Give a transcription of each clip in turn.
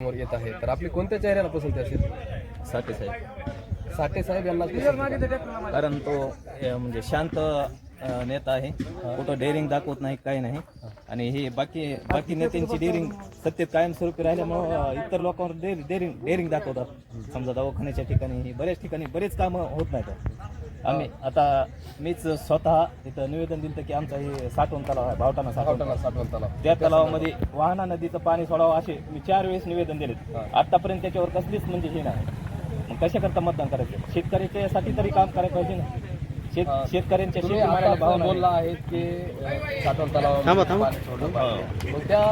समोर येत आहे. तर आपली कोणत्या चेहऱ्याला पसंती असेल साठे साहेब. साठे साहेब यांना कारण तो अ, म्हणजे शांत अ, नेता आहे. कुठं डेअरिंग दाखवत नाही काही नाही. आणि हे बाकी बाकी नेत्यांची डेअरिंग सत्तेत कायमस्वरूपी राहिल्यामुळं अ, इतर लोकांवर डेअरिंग डेअरिंग दाखवतात. समजा दवाखान्याच्या ठिकाणी बऱ्याच ठिकाणी बरेच कामं होत नाहीत. आम्ही आता मीच स्वतः इथं निवेदन दिलं की आमचा हे साठवण तलाव आहे भावटाना साठवण साठवण तलाव. त्या तलावामध्ये वाहना नदीचं पाणी सोडावं असे मी चार वेळेस निवेदन दिले. आतापर्यंत त्याच्यावर कसलीच म्हणजे हे नाही. मग कशा करता मतदान करायचं? शेतकऱ्याच्यासाठी तरी काम करायला पाहिजे ना. शेत शेतकऱ्यांच्या आता भाव. बोलला आहेत की साठवण. मग त्या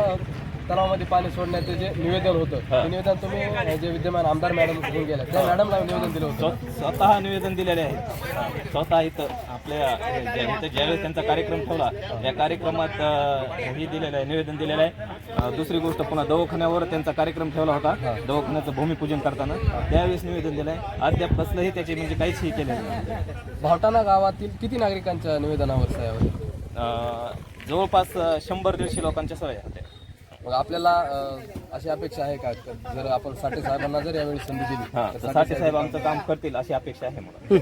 तलावामध्ये पाणी सोडण्याचे जे निवेदन होतं ते निवेदन तुम्ही जे विद्यमान आमदार मॅडम घेऊन गेल्या त्या मॅडमला निवेदन दिलं होतं. स्व- स्वतः निवेदन दिलेले आहे. स्वतः इथं आपल्या इथं ज्यावेळेस त्यांचा कार्यक्रम ठेवला त्या कार्यक्रमात हे दिलेलं आहे निवेदन दिलेलं आहे. दुसरी गोष्ट पुन्हा दवाखान्यावर त्यांचा कार्यक्रम ठेवला होता दवाखान्याचं भूमिपूजन करताना. त्यावेळेस निवेदन दिलं आहे. अद्याप कसलंही त्याचे म्हणजे काहीच हे केलेलं नाही. भावटाणा गावातील किती नागरिकांच्या निवेदनावर जवळपास शंभर दीडशे लोकांच्या सवय होत्या. मग आपल्याला अ, अशी अपेक्षा आहे का? का जर आपण साठे साहेबांना जर यावेळी संधी दिली हा तर साठे साहेब आमचं काम करतील अशी अपेक्षा आहे मला.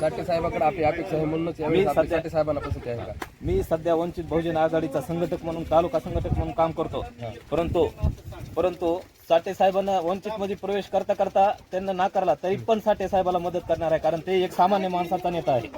साठे साहेबाकडे आपली अपेक्षा आहे म्हणूनच यावेळी आपली साठे साहेबांना पसंती आहे का? मी सध्या वंचित बहुजन आघाडीचा संघटक म्हणून तालुका संघटक म्हणून काम करतो. परंतु परंतु साठे साहेबांना वंचित मध्ये प्रवेश करता करता त्यांना नाकारला तरी पण साठे साहेबाला मदत करणार आहे कारण ते एक सामान्य माणसाचा नेता आहे.